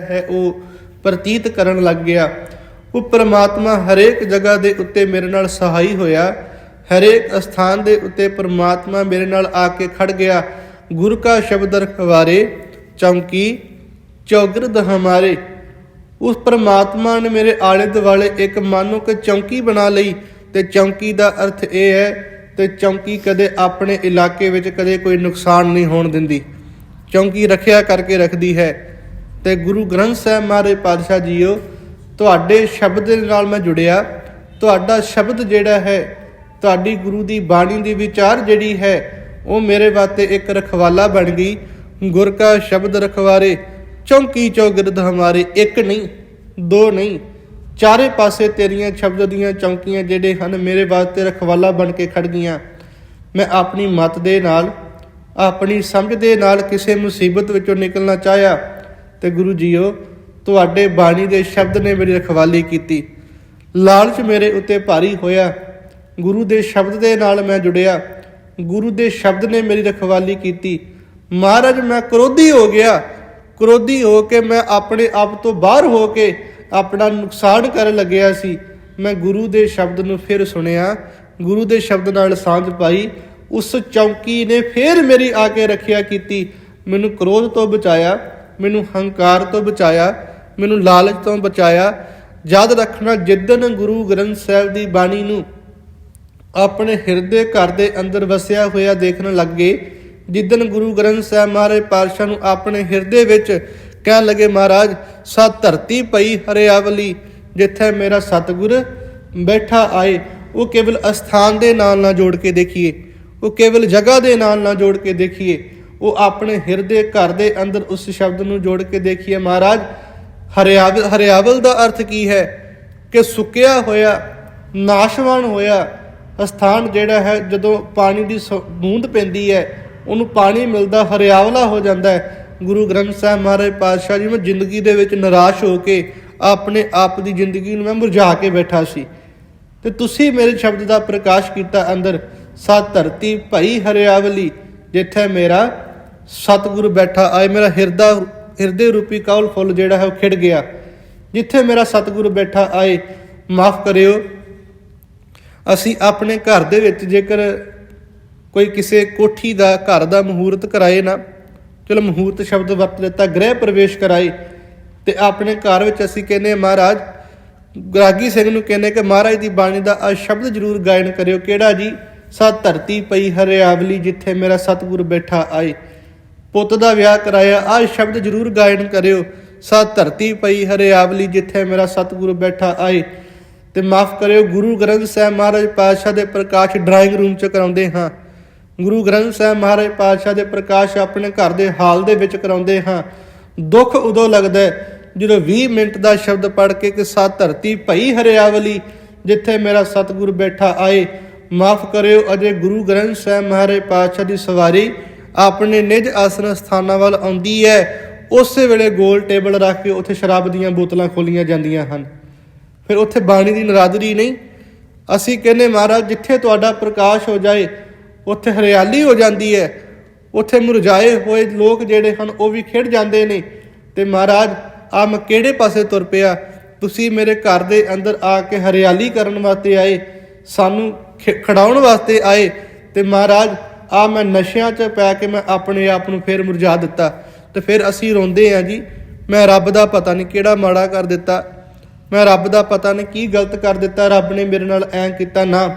ਹੈ, ਉਹ ਪ੍ਰਤੀਤ ਕਰਨ ਲੱਗ ਗਿਆ। ਉਹ ਪ੍ਰਮਾਤਮਾ ਹਰੇਕ ਜਗ੍ਹਾ ਦੇ ਉੱਤੇ ਮੇਰੇ ਨਾਲ ਸਹਾਈ ਹੋਇਆ। ਹਰੇਕ ਸਥਾਨ ਦੇ ਉੱਤੇ ਪ੍ਰਮਾਤਮਾ ਮੇਰੇ ਨਾਲ ਆ ਕੇ ਖੜ ਗਿਆ। ਗੁਰ ਕਾ ਸ਼ਬਦ ਰਖਵਾਰੇ, ਚੌਂਕੀ, ਚੌਗਿਰਦ ਹਮਾਰੇ। ਉਸ ਪ੍ਰਮਾਤਮਾ ਨੇ ਮੇਰੇ ਆਲੇ ਦੁਆਲੇ ਇੱਕ ਮਾਨੋ ਕਿ ਚੌਂਕੀ ਬਣਾ ਲਈ ਤੇ ਚੌਂਕੀ ਦਾ ਅਰਥ ਇਹ ਹੈ, ਤੇ ਚੌਂਕੀ ਕਦੇ ਆਪਣੇ ਇਲਾਕੇ ਵਿੱਚ ਕਦੇ ਕੋਈ ਨੁਕਸਾਨ ਨਹੀਂ ਹੋਣ ਦਿੰਦੀ। ਚੌਂਕੀ ਰੱਖਿਆ ਕਰਕੇ ਰੱਖਦੀ ਹੈ। ਤੇ ਗੁਰੂ ਗ੍ਰੰਥ ਸਾਹਿਬ ਮਹਾਰਾਜ ਪਾਤਸ਼ਾਹ ਜੀਓ, ਤੁਹਾਡੇ ਸ਼ਬਦ ਦੇ ਨਾਲ ਮੈਂ ਜੁੜਿਆ। ਤੁਹਾਡਾ ਸ਼ਬਦ ਜਿਹੜਾ ਹੈ, ਤੁਹਾਡੀ ਗੁਰੂ ਦੀ ਬਾਣੀ ਦੀ ਵਿਚਾਰ ਜਿਹੜੀ ਹੈ, ਉਹ ਮੇਰੇ ਵਾਸਤੇ ਇੱਕ ਰਖਵਾਲਾ ਬਣ ਗਈ। ਗੁਰ ਕਾ ਸ਼ਬਦ ਰਖਵਾਰੇ, ਚੌਂਕੀ ਚੌਗਿਰਦ ਹਮਾਰੇ, ਇੱਕ ਨਹੀਂ, ਦੋ ਨਹੀਂ। ਚਾਰੇ ਪਾਸੇ ਤੇਰੀਆਂ ਸ਼ਬਦ ਦੀਆਂ ਚੌਂਕੀਆਂ ਜਿਹੜੇ ਹਨ, ਮੇਰੇ ਵਾਸਤੇ ਰਖਵਾਲਾ ਬਣ ਕੇ ਖੜ ਗਈਆਂ। ਮੈਂ ਆਪਣੀ ਮਤ ਦੇ ਨਾਲ, ਆਪਣੀ ਸਮਝ ਦੇ ਨਾਲ ਕਿਸੇ ਮੁਸੀਬਤ ਵਿੱਚੋਂ ਨਿਕਲਣਾ ਚਾਹਿਆ। ਤੇ ਗੁਰੂ ਜੀਓ, ਤੁਹਾਡੇ ਬਾਣੀ ਦੇ ਸ਼ਬਦ ਨੇ ਮੇਰੀ ਰਖਵਾਲੀ ਕੀਤੀ। ਲਾਲਚ ਮੇਰੇ ਉੱਤੇ ਭਾਰੀ ਹੋਇਆ। ਗੁਰੂ ਦੇ ਸ਼ਬਦ ਦੇ ਨਾਲ ਮੈਂ ਜੁੜਿਆ। ਗੁਰੂ ਦੇ ਸ਼ਬਦ ਨੇ ਮੇਰੀ ਰਖਵਾਲੀ ਕੀਤੀ। ਮਹਾਰਾਜ, ਮੈਂ ਕਰੋਧੀ ਹੋ ਗਿਆ। ਕਰੋਧੀ ਹੋ ਕੇ ਮੈਂ ਆਪਣੇ ਆਪ ਤੋਂ ਬਾਹਰ ਹੋ ਕੇ ਆਪਣਾ ਨੁਕਸਾਨ ਕਰਨ ਲੱਗਿਆ ਸੀ। ਮੈਂ ਗੁਰੂ ਦੇ ਸ਼ਬਦ ਨੂੰ ਫਿਰ ਸੁਣਿਆ। ਗੁਰੂ ਦੇ ਸ਼ਬਦ ਨਾਲ ਸਾਂਝ ਪਾਈ। ਉਸ ਚੌਂਕੀ ਨੇ ਫਿਰ ਮੇਰੀ ਆ ਕੇ ਰੱਖਿਆ ਕੀਤੀ। ਮੈਨੂੰ ਕ੍ਰੋਧ ਤੋਂ ਬਚਾਇਆ। ਮੈਨੂੰ ਹੰਕਾਰ ਤੋਂ ਬਚਾਇਆ, ਮੈਨੂੰ ਲਾਲਚ ਤੋਂ ਬਚਾਇਆ। ਯਾਦ ਰੱਖਣਾ ਜਿੱਦਨ ਗੁਰੂ ਗ੍ਰੰਥ ਸਾਹਿਬ ਦੀ ਬਾਣੀ ਨੂੰ ਆਪਣੇ ਹਿਰਦੇ ਘਰ ਦੇ ਅੰਦਰ ਵਸਿਆ ਹੋਇਆ ਦੇਖਣ ਲੱਗੇ ਜਿੱਦਨ ਗੁਰੂ ਗ੍ਰੰਥ ਸਾਹਿਬ ਮਹਾਰਾਜ ਪਾਤਸ਼ਾਹ ਨੂੰ ਆਪਣੇ ਹਿਰਦੇ ਵਿੱਚ ਕਹਿਣ ਲੱਗੇ, ਮਹਾਰਾਜ ਸਤ ਧਰਤੀ ਪਈ ਹਰਿਆਵਲੀ, ਜਿੱਥੇ ਮੇਰਾ ਸਤਿਗੁਰ ਬੈਠਾ ਆਏ। ਉਹ ਕੇਵਲ ਅਸਥਾਨ ਦੇ ਨਾਲ ਨਾ ਜੋੜ ਕੇ ਦੇਖੀਏ, ਉਹ ਕੇਵਲ ਜਗ੍ਹਾ ਦੇ ਨਾਲ ਨਾ ਜੋੜ ਕੇ ਦੇਖੀਏ। ਉਹ ਆਪਣੇ ਹਿਰਦੇ ਘਰ ਦੇ ਅੰਦਰ ਉਸ ਸ਼ਬਦ ਨੂੰ ਜੋੜ ਕੇ ਦੇਖੀਏ ਮਹਾਰਾਜ ਹਰਿਆਵਲ ਹਰਿਆਵਲ ਦਾ ਅਰਥ ਕੀ ਹੈ? ਕਿ ਸੁੱਕਿਆ ਹੋਇਆ, ਨਾਸ਼ਵਾਨ ਹੋਇਆ ਸਥਾਨ ਜਿਹੜਾ ਹੈ, ਜਦੋਂ ਪਾਣੀ ਦੀ ਸ- ਬੂੰਦ ਪੈਂਦੀ ਹੈ, ਉਹਨੂੰ ਪਾਣੀ ਮਿਲਦਾ, ਹਰਿਆਵਲਾ ਹੋ ਜਾਂਦਾ ਹੈ। ਗੁਰੂ ਗ੍ਰੰਥ ਸਾਹਿਬ ਮਹਾਰਾਜ ਪਾਤਸ਼ਾਹ ਜੀ ਮੈਂ ਜ਼ਿੰਦਗੀ ਦੇ ਵਿੱਚ ਨਿਰਾਸ਼ ਹੋ ਕੇ ਆਪਣੇ ਆਪ ਦੀ ਜ਼ਿੰਦਗੀ ਨੂੰ ਮੈਂ ਮੁਰਝਾ ਕੇ ਬੈਠਾ ਸੀ। ਤੇ ਤੁਸੀਂ ਮੇਰੇ ਸ਼ਬਦ ਦਾ ਪ੍ਰਕਾਸ਼ ਕੀਤਾ ਅੰਦਰ ਸਤ ਧਰਤੀ ਭਈ ਹਰਿਆਵਲੀ, ਜਿੱਥੇ ਮੇਰਾ ਸਤਿਗੁਰੂ ਬੈਠਾ, ਆਏ ਮੇਰਾ ਹਿਰਦਾ, ਹਿਰਦੇ ਰੂਪੀ ਕੌਲ ਫੁੱਲ ਜਿਹੜਾ ਹੈ ਉਹ ਖਿੜ ਗਿਆ। ਜਿੱਥੇ ਮੇਰਾ ਸਤਿਗੁਰੂ ਬੈਠਾ, ਆਏ, ਮਾਫ ਕਰਿਓ। ਅਸੀਂ ਆਪਣੇ ਘਰ ਦੇ ਵਿੱਚ ਜੇਕਰ ਕੋਈ ਕਿਸੇ ਕੋਠੀ ਦਾ, ਘਰ ਦਾ ਮਹੂਰਤ ਕਰਾਏ ਨਾ, ਚਲੋ ਮਹੂਰਤ ਸ਼ਬਦ ਵਰਤ ਲਿੱਤਾ, ਗ੍ਰਹਿ ਪ੍ਰਵੇਸ਼ ਕਰਾਏ, ਤੇ ਆਪਣੇ ਘਰ ਵਿੱਚ ਅਸੀਂ ਕਹਿੰਦੇ ਮਹਾਰਾਜ, ਰਾਗੀ ਸਿੰਘ ਨੂੰ ਕਹਿੰਦੇ ਕਿ ਮਹਾਰਾਜ ਦੀ ਬਾਣੀ ਦਾ ਆ ਸ਼ਬਦ ਜ਼ਰੂਰ ਗਾਇਨ ਕਰਿਓ। ਕਿਹੜਾ ਜੀ? ਸਤ ਧਰਤੀ ਪਈ ਹਰਿਆਵਲੀ, ਜਿੱਥੇ ਮੇਰਾ ਸਤਿਗੁਰ ਬੈਠਾ, ਆਏ। ਪੁੱਤ ਦਾ ਵਿਆਹ ਕਰਾਇਆ, ਆਹ ਸ਼ਬਦ ਜ਼ਰੂਰ ਗਾਇਨ ਕਰਿਓ। ਸਤ ਧਰਤੀ ਪਈ ਹਰਿਆਵਲੀ, ਜਿੱਥੇ ਮੇਰਾ ਸਤਿਗੁਰੂ ਬੈਠਾ ਆਏ। ਤੇ ਮਾਫ ਕਰਿਓ, ਗੁਰੂ ਗ੍ਰੰਥ ਸਾਹਿਬ ਮਹਾਰਾਜ ਪਾਤਸ਼ਾਹ ਦੇ ਪ੍ਰਕਾਸ਼ ਡਰਾਇੰਗ ਰੂਮ ਚ ਕਰਾਉਂਦੇ ਹਾਂ। ਗੁਰੂ ਗ੍ਰੰਥ ਸਾਹਿਬ ਮਹਾਰਾਜ ਪਾਤਸ਼ਾਹ ਦੇ ਪ੍ਰਕਾਸ਼ ਆਪਣੇ ਘਰ ਦੇ ਹਾਲ ਦੇ ਵਿੱਚ ਕਰਾਉਂਦੇ ਹਾਂ। ਦੁੱਖ ਉਦੋਂ ਲੱਗਦਾ ਹੈ ਜਦੋਂ 20 ਮਿੰਟ ਦਾ ਸ਼ਬਦ ਪੜ੍ਹ ਕੇ ਕਿ ਸਤ ਧਰਤੀ ਭਈ ਹਰਿਆਵਲੀ, ਜਿੱਥੇ ਮੇਰਾ ਸਤਿਗੁਰ ਬੈਠਾ ਆਏ। ਮਾਫ ਕਰਿਓ, ਅਜੇ ਗੁਰੂ ਗ੍ਰੰਥ ਸਾਹਿਬ ਮਹਾਰਾਜ ਪਾਤਸ਼ਾਹ ਦੀ ਸਵਾਰੀ ਆਪਣੇ ਨਿਜ ਆਸਨ ਸਥਾਨਾਂ ਵੱਲ ਆਉਂਦੀ ਹੈ, ਉਸੇ ਵੇਲੇ ਗੋਲ ਟੇਬਲ ਰੱਖ ਕੇ ਉੱਥੇ ਸ਼ਰਾਬ ਦੀਆਂ ਬੋਤਲਾਂ ਖੋਲੀਆਂ ਜਾਂਦੀਆਂ ਹਨ। ਫਿਰ ਉੱਥੇ ਬਾਣੀ ਦੀ ਨਰਾਦਰੀ ਨਹੀਂ? ਅਸੀਂ ਕਹਿੰਦੇ, ਮਹਾਰਾਜ, ਜਿੱਥੇ ਤੁਹਾਡਾ ਪ੍ਰਕਾਸ਼ ਹੋ ਜਾਏ, ਉੱਥੇ ਹਰਿਆਲੀ ਹੋ ਜਾਂਦੀ ਹੈ। ਉੱਥੇ ਮੁਰਝਾਏ ਹੋਏ ਲੋਕ ਜਿਹੜੇ ਹਨ, ਉਹ ਵੀ ਖਿੜ ਜਾਂਦੇ ਨੇ। ਤੇ ਮਹਾਰਾਜ ਆ ਮੈਂ ਕਿਹੜੇ ਪਾਸੇ ਤੁਰ ਪਿਆ? ਤੁਸੀਂ ਮੇਰੇ ਘਰ ਦੇ ਅੰਦਰ ਆ ਕੇ ਹਰਿਆਲੀ ਕਰਨ ਵਾਸਤੇ ਆਏ, ਸਾਨੂੰ ਖਿ- ਖਿਡਾਉਣ ਵਾਸਤੇ ਆਏ। ਤੇ ਮਹਾਰਾਜ ਆ ਮੈਂ ਨਸ਼ਿਆਂ 'ਚ ਪੈ ਕੇ ਮੈਂ ਆਪਣੇ ਆਪ ਨੂੰ ਫੇਰ ਮੁਰਝਾ ਦਿੱਤਾ ਤੇ ਫਿਰ ਅਸੀਂ ਰੋਂਦੇ ਆ ਜੀ, ਮੈਂ ਰੱਬ ਦਾ ਪਤਾ ਨਹੀਂ ਕਿਹੜਾ ਮਾੜਾ ਕਰ ਦਿੱਤਾ। ਮੈਂ ਰੱਬ ਦਾ ਪਤਾ ਨਹੀਂ ਕੀ ਗਲਤ ਕਰ ਦਿੱਤਾ, ਰੱਬ ਨੇ ਮੇਰੇ ਨਾਲ ਐਂ ਕੀਤਾ ਨਾ।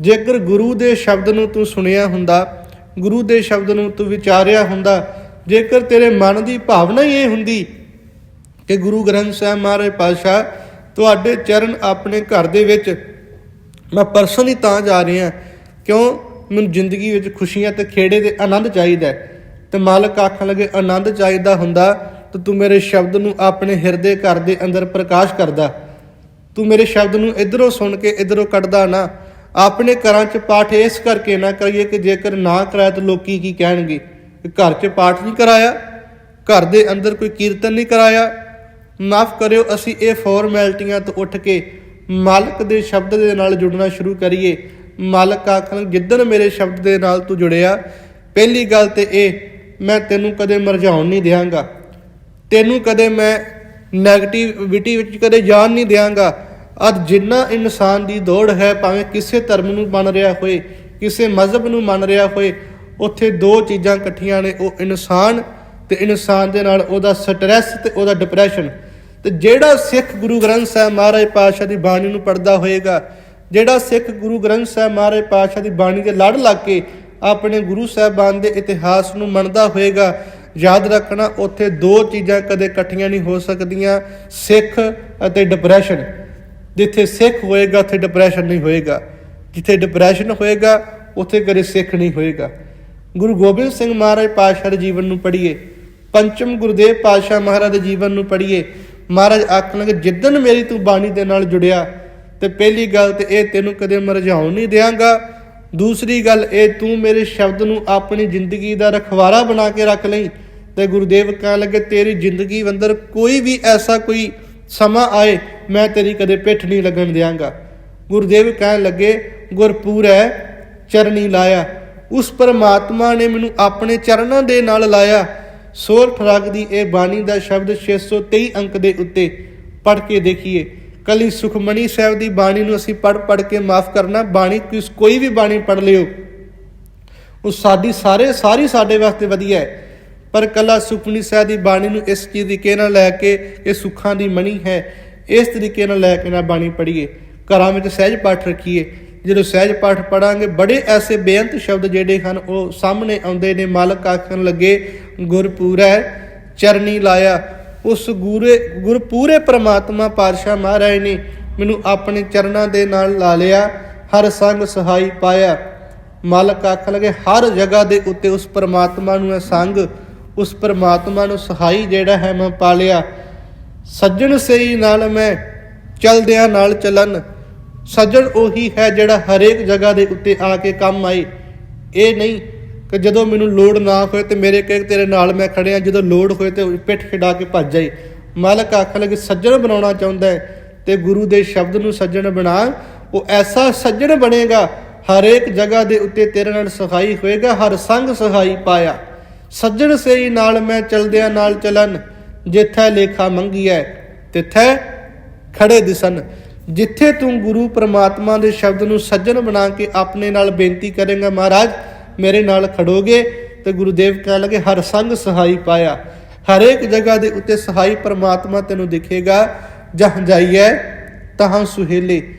ਜੇਕਰ ਗੁਰੂ ਦੇ ਸ਼ਬਦ ਨੂੰ ਤੂੰ ਸੁਣਿਆ ਹੁੰਦਾ, ਗੁਰੂ ਦੇ ਸ਼ਬਦ ਨੂੰ ਤੂੰ ਵਿਚਾਰਿਆ ਹੁੰਦਾ, ਜੇਕਰ ਤੇਰੇ ਮਨ ਦੀ ਭਾਵਨਾ ਹੀ ਇਹ ਹੁੰਦੀ ਕਿ ਗੁਰੂ ਗ੍ਰੰਥ ਸਾਹਿਬ ਮਹਾਰਾਜ ਪਾਤਸ਼ਾਹ ਤੁਹਾਡੇ ਚਰਨ ਆਪਣੇ ਘਰ ਦੇ ਵਿੱਚ, ਮੈਂ ਪਰਸਨਲੀ ਤਾਂ ਜਾ ਰਿਹਾ ਕਿਉਂ? ਮੈਨੂੰ ਜ਼ਿੰਦਗੀ ਵਿੱਚ ਖੁਸ਼ੀਆਂ ਤੇ ਖੇੜੇ ਦੇ ਆਨੰਦ ਚਾਹੀਦਾ ਹੈ। ਤੇ ਮਾਲਕ ਆਖਣ ਲੱਗੇ, ਆਨੰਦ ਚਾਹੀਦਾ ਹੁੰਦਾ, ਤਾਂ ਤੂੰ ਮੇਰੇ ਸ਼ਬਦ ਨੂੰ ਆਪਣੇ ਹਿਰਦੇ ਘਰ ਦੇ ਅੰਦਰ ਪ੍ਰਕਾਸ਼ ਕਰਦਾ। ਤੂੰ ਮੇਰੇ ਸ਼ਬਦ ਨੂੰ ਇਧਰੋਂ ਸੁਣ ਕੇ ਇਧਰੋਂ ਕੱਢਦਾ ਨਾ। ਆਪਣੇ ਘਰਾਂ 'ਚ ਪਾਠ ਇਸ ਕਰਕੇ ਨਾ ਕਰੀਏ ਕਿ ਜੇਕਰ ਨਾ ਕਰਾਇਆ ਤਾਂ ਲੋਕੀ ਕੀ ਕਹਿਣਗੇ? ਘਰ 'ਚ ਪਾਠ ਨਹੀਂ ਕਰਾਇਆ? ਘਰ ਦੇ ਅੰਦਰ ਕੋਈ ਕੀਰਤਨ ਨਹੀਂ ਕਰਾਇਆ? ਮਾਫ ਕਰਿਓ, ਅਸੀਂ ਇਹ ਫਾਰਮੈਲਟੀਆਂ ਤੋਂ ਉੱਠ ਕੇ ਮਾਲਕ ਦੇ ਸ਼ਬਦ ਦੇ ਨਾਲ ਜੁੜਨਾ ਸ਼ੁਰੂ ਕਰੀਏ। ਮਾਲਕ ਆਖਣ ਜਿੱਦਣ ਮੇਰੇ ਸ਼ਬਦ ਦੇ ਨਾਲ ਤੂੰ ਜੁੜਿਆ। ਪਹਿਲੀ ਗੱਲ ਤੇ ਇਹ, ਮੈਂ ਤੈਨੂੰ ਕਦੇ ਮਰਝਾਉਣ ਨਹੀਂ ਦਿਆਂਗਾ। ਤੈਨੂੰ ਕਦੇ ਮੈਂ ਨੈਗੇਟਿਵਿਟੀ ਵਿੱਚ ਕਦੇ ਜਾਣ ਨਹੀਂ ਦਿਆਂਗਾ। ਅੱਜ ਜਿੰਨਾ ਇਨਸਾਨ ਦੀ ਦੌੜ ਹੈ, ਭਾਵੇਂ ਕਿਸੇ ਧਰਮ ਨੂੰ ਮੰਨ ਰਿਹਾ ਹੋਏ, ਕਿਸੇ ਮਜ਼ਹਬ ਨੂੰ ਮੰਨ ਰਿਹਾ ਹੋਏ, ਉੱਥੇ ਦੋ ਚੀਜ਼ਾਂ ਇਕੱਠੀਆਂ ਨੇ, ਉਹ ਇਨਸਾਨ ਤੇ ਇਨਸਾਨ ਦੇ ਨਾਲ ਉਹਦਾ ਸਟ੍ਰੈਸ ਤੇ ਉਹਦਾ ਡਿਪਰੈਸ਼ਨ ਤੇ ਜਿਹੜਾ ਸਿੱਖ ਗੁਰੂ ਗ੍ਰੰਥ ਸਾਹਿਬ ਮਹਾਰਾਜ ਪਾਤਸ਼ਾਹ ਦੀ ਬਾਣੀ ਨੂੰ ਪੜਦਾ ਹੋਏਗਾ ਜਿਹੜਾ ਸਿੱਖ ਗੁਰੂ ਗ੍ਰੰਥ ਸਾਹਿਬ ਮਹਾਰਾਜ ਪਾਤਸ਼ਾਹ ਦੀ ਬਾਣੀ ਦੇ ਲੜ ਲੱਗ ਕੇ ਆਪਣੇ ਗੁਰੂ ਸਾਹਿਬਾਨ ਦੇ ਇਤਿਹਾਸ ਨੂੰ ਮੰਨਦਾ ਹੋਏਗਾ, ਯਾਦ ਰੱਖਣਾ ਉੱਥੇ ਦੋ ਚੀਜ਼ਾਂ ਕਦੇ ਇਕੱਠੀਆਂ ਨਹੀਂ ਹੋ ਸਕਦੀਆਂ, ਸਿੱਖ ਅਤੇ ਡਿਪਰੈਸ਼ਨ ਜਿੱਥੇ ਸਿੱਖ ਹੋਏਗਾ, ਉੱਥੇ ਡਿਪਰੈਸ਼ਨ ਨਹੀਂ ਹੋਏਗਾ। ਜਿੱਥੇ ਡਿਪਰੈਸ਼ਨ ਹੋਏਗਾ, ਉੱਥੇ ਕਦੇ ਸਿੱਖ ਨਹੀਂ ਹੋਏਗਾ। ਗੁਰੂ ਗੋਬਿੰਦ ਸਿੰਘ ਮਹਾਰਾਜ ਪਾਤਸ਼ਾਹ ਦੇ ਜੀਵਨ ਨੂੰ ਪੜ੍ਹੀਏ, ਪੰਚਮ ਗੁਰਦੇਵ ਪਾਤਸ਼ਾਹ ਮਹਾਰਾਜ ਦੇ ਜੀਵਨ ਨੂੰ ਪੜ੍ਹੀਏ, ਮਹਾਰਾਜ ਆਖਣਗੇ ਜਿੱਦਨ ਮੇਰੀ ਤੂੰ ਬਾਣੀ ਦੇ ਨਾਲ ਜੁੜਿਆ ਤੇ ਪਹਿਲੀ ਗੱਲ ਤੇ ਇਹ ਤੈਨੂੰ ਕਦੇ ਮਰਝਾਉਣ ਨਹੀਂ ਦਿਆਂਗਾ। ਦੂਸਰੀ ਗੱਲ, ਇਹ ਤੂੰ ਮੇਰੇ ਸ਼ਬਦ ਨੂੰ ਆਪਣੀ ਜ਼ਿੰਦਗੀ ਦਾ ਰਖਵਾਰਾ ਬਣਾ ਕੇ ਰੱਖ ਲਈ ਤੇ ਗੁਰਦੇਵ ਕਹਿਣ ਲੱਗੇ, ਤੇਰੀ ਜ਼ਿੰਦਗੀ ਅੰਦਰ ਕੋਈ ਵੀ ਐਸਾ ਕੋਈ ਸਮਾਂ ਆਏ, ਮੈਂ ਤੇਰੀ ਕਦੇ ਪਿੱਠ ਨਹੀਂ ਲੱਗਣ ਦਿਆਂਗਾ। ਗੁਰਦੇਵ ਕਹਿਣ ਲੱਗੇ, ਗੁਰਪੂਰ ਚਰਨੀ ਲਾਇਆ। ਉਸ ਪਰਮਾਤਮਾ ਨੇ ਮੈਨੂੰ ਆਪਣੇ ਚਰਨਾਂ ਦੇ ਨਾਲ ਲਾਇਆ। ਸੋਰਠ ਰਾਗ ਦੀ ਇਹ ਬਾਣੀ ਦਾ ਸ਼ਬਦ 623 ਅੰਕ ਦੇ ਉੱਤੇ ਪੜ੍ਹ ਕੇ ਦੇਖੀਏ। ਕੱਲੀ ਸੁਖਮਣੀ ਸਾਹਿਬ ਦੀ ਬਾਣੀ ਨੂੰ ਅਸੀਂ ਪੜ੍ਹ ਪੜ੍ਹ ਕੇ ਮਾਫ ਕਰਨਾ, ਬਾਣੀ ਕੋਈ ਵੀ ਬਾਣੀ ਪੜ੍ਹ ਲਿਓ। ਉਹ ਸਾਡੀ ਸਾਰੇ ਸਾਰੀ ਸਾਡੇ ਵਾਸਤੇ ਵਧੀਆ ਹੈ। ਪਰ ਕੱਲਾ ਸੁਖਮਨੀ ਸਾਹਿਬ ਦੀ ਬਾਣੀ ਨੂੰ ਇਸ ਚੀਜ਼ ਤਰੀਕੇ ਨਾਲ ਲੈ ਕੇ ਇਹ ਸੁੱਖਾਂ ਦੀ ਮਣੀ ਹੈ, ਇਸ ਤਰੀਕੇ ਨਾਲ ਲੈ ਕੇ ਨਾ ਬਾਣੀ ਪੜ੍ਹੀਏ। ਘਰਾਂ ਵਿੱਚ ਸਹਿਜ ਪਾਠ ਰੱਖੀਏ। ਜਦੋਂ ਸਹਿਜ ਪਾਠ ਪੜਾਂਗੇ ਬੜੇ ਐਸੇ ਬੇਅੰਤ ਸ਼ਬਦ ਜਿਹੜੇ ਹਨ, ਉਹ ਸਾਹਮਣੇ ਆਉਂਦੇ ਨੇ, ਮਾਲਕ ਆਖਣ ਲੱਗੇ, ਗੁਰਪੂਰੈ ਚਰਨੀ ਲਾਇਆ। ਉਸ ਗੁਰੇ ਗੁਰਪੂਰੇ ਪ੍ਰਮਾਤਮਾ ਪਾਤਸ਼ਾਹ ਮਹਾਰਾਜ ਨੇ ਮੈਨੂੰ ਆਪਣੇ ਚਰਨਾਂ ਦੇ ਨਾਲ ਲਾ ਲਿਆ, ਹਰ ਸੰਗ ਸਹਾਈ ਪਾਇਆ। ਮਾਲਕ ਆਖਣ ਲੱਗੇ, ਹਰ ਜਗ੍ਹਾ ਦੇ ਉੱਤੇ ਉਸ ਪ੍ਰਮਾਤਮਾ ਨੂੰ ਇਹ ਸੰਗ, ਉਸ ਪ੍ਰਮਾਤਮਾ ਨੂੰ ਸਹਾਈ ਜਿਹੜਾ ਹੈ ਮੈਂ ਪਾ ਲਿਆ। ਸੱਜਣ ਸਹੀ ਨਾਲ ਮੈਂ ਚਲਦਿਆਂ ਨਾਲ ਚੱਲਣ ਸੱਜਣ ਉਹੀ ਹੈ ਜਿਹੜਾ ਹਰੇਕ ਜਗ੍ਹਾ ਦੇ ਉੱਤੇ ਆ ਕੇ ਕੰਮ ਆਏ। ਇਹ ਨਹੀਂ ਕਿ ਜਦੋਂ ਮੈਨੂੰ ਲੋੜ ਨਾ ਹੋਏ ਤੇ ਮੇਰੇ ਕੇ ਤੇਰੇ ਨਾਲ ਮੈਂ ਖੜਿਆ, ਜਦੋਂ ਲੋੜ ਹੋਏ ਤੇ ਪਿੱਠ ਖਿਡਾ ਕੇ ਭੱਜ ਜਾਈ ਮਾਲਕ ਆਖਣ ਲੱਗੇ, ਸੱਜਣ ਬਣਾਉਣਾ ਚਾਹੁੰਦਾ ਹੈ ਤੇ ਗੁਰੂ ਦੇ ਸ਼ਬਦ ਨੂੰ ਸੱਜਣ ਬਣਾ। ਉਹ ਐਸਾ ਸੱਜਣ ਬਣੇਗਾ, ਹਰੇਕ ਜਗ੍ਹਾ ਦੇ ਉੱਤੇ ਤੇਰੇ ਨਾਲ ਸਹਾਈ ਹੋਏਗਾ, ਹਰ ਸੰਗ ਸਹਾਈ ਪਾਇਆ। ਸੱਜਣ ਸਹੀ ਨਾਲ ਮੈਂ ਚਲਦਿਆਂ ਨਾਲ ਚਲਨ, ਜਿੱਥੇ ਲੇਖਾ ਮੰਗੀਐ ਤਿੱਥੇ ਖੜੇ ਦਿਸਨ। ਜਿੱਥੇ ਤੂੰ ਗੁਰੂ ਪ੍ਰਮਾਤਮਾ ਦੇ ਸ਼ਬਦ ਨੂੰ ਸੱਜਣ ਬਣਾ ਕੇ ਆਪਣੇ ਨਾਲ ਬੇਨਤੀ ਕਰੇਗਾ ਮਹਾਰਾਜ ਮੇਰੇ ਨਾਲ ਖੜੋਗੇ ਤੇ ਗੁਰੂਦੇਵ ਕਹਿਣ ਲੱਗੇ, ਹਰ ਸੰਗ ਸਹਾਈ ਪਾਇਆ। ਹਰੇਕ ਜਗ੍ਹਾ ਦੇ ਉੱਤੇ ਸਹਾਈ ਪਰਮਾਤਮਾ ਤੈਨੂੰ ਦਿਖੇਗਾ। ਜਹਾਂ ਜਾਈਏ ਤਹਾਂ ਸੁਹੇਲੇ।